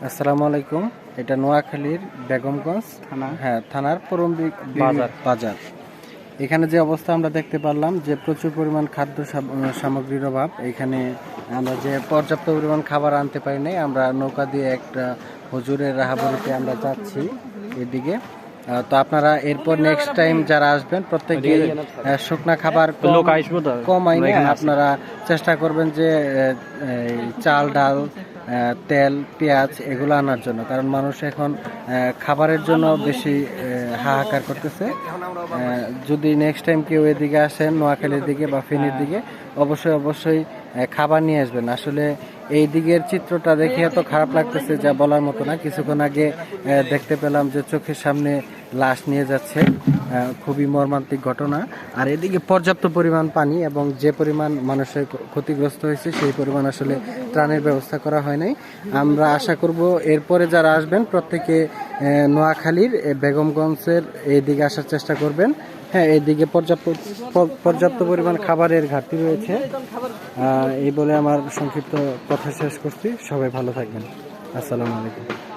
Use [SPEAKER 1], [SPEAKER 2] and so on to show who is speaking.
[SPEAKER 1] আসসালামু আলাইকুম এটা নোয়াখালীর বেগমগঞ্জ
[SPEAKER 2] থানা।
[SPEAKER 1] হ্যাঁ থানার পরম্বি
[SPEAKER 2] বাজার।
[SPEAKER 1] বাজার এখানে যে অবস্থা আমরা দেখতে পারলাম যে প্রচুর পরিমাণ খাদ্য সাম- সামগ্রীর অভাব এখানে আমরা যে পর্যাপ্ত পরিমাণ খাবার আনতে পারি নাই আমরা নৌকা দিয়ে একটা হুজুরের রাহাবরিতে আমরা যাচ্ছি এদিকে তো আপনারা এরপর নেক্সট টাইম যারা আসবেন প্রত্যেকে শুকনা খাবার কম-
[SPEAKER 2] লোক আসব তো
[SPEAKER 1] কম আইনে
[SPEAKER 2] আমরা এখানে আছি।
[SPEAKER 1] আপনারা চেষ্টা করবেন যে চাল ডাল তেল, পেঁয়াজ এগুলো আনার জন্য। কারণ মানুষ এখন খাবারের জন্য বেশি হাহাকার করতেছে। যদি নেক্সট টাইম কেউ এদিকে আসেন নোয়াখালীর দিকে বা ফেনীর দিকে, অবশ্যই অবশ্যই খাবার নিয়ে আসবেন। আসলে এই দিকের চিত্রটা দেখে এত খারাপ লাগতেছে যা বলার মতো না। কিছুক্ষণ আগে দেখতে পেলাম যে চোখের সামনে লাশ নিয়ে যাচ্ছে খুবই মর্মান্তিক ঘটনা। আর এদিকে পর্যাপ্ত পরিমাণ পানি এবং যে পরিমাণ মানুষের ক্ষতিগ্রস্ত হয়েছে, সেই পরিমাণ আসলে ত্রাণের ব্যবস্থা করা হয় নাই। আমরা আশা করব এরপরে যারা আসবেন, প্রত্যেকে নোয়াখালীর বেগমগঞ্জের এইদিকে আসার চেষ্টা করবেন। হ্যাঁ এইদিকে পর্যাপ্ত পর্যাপ্ত পরিমাণ খাবারের ঘাটতি রয়েছে। এই বলে আমার সংক্ষিপ্ত কথা শেষ করছি। সবাই ভালো থাকবেন। আসসালামু আলাইকুম।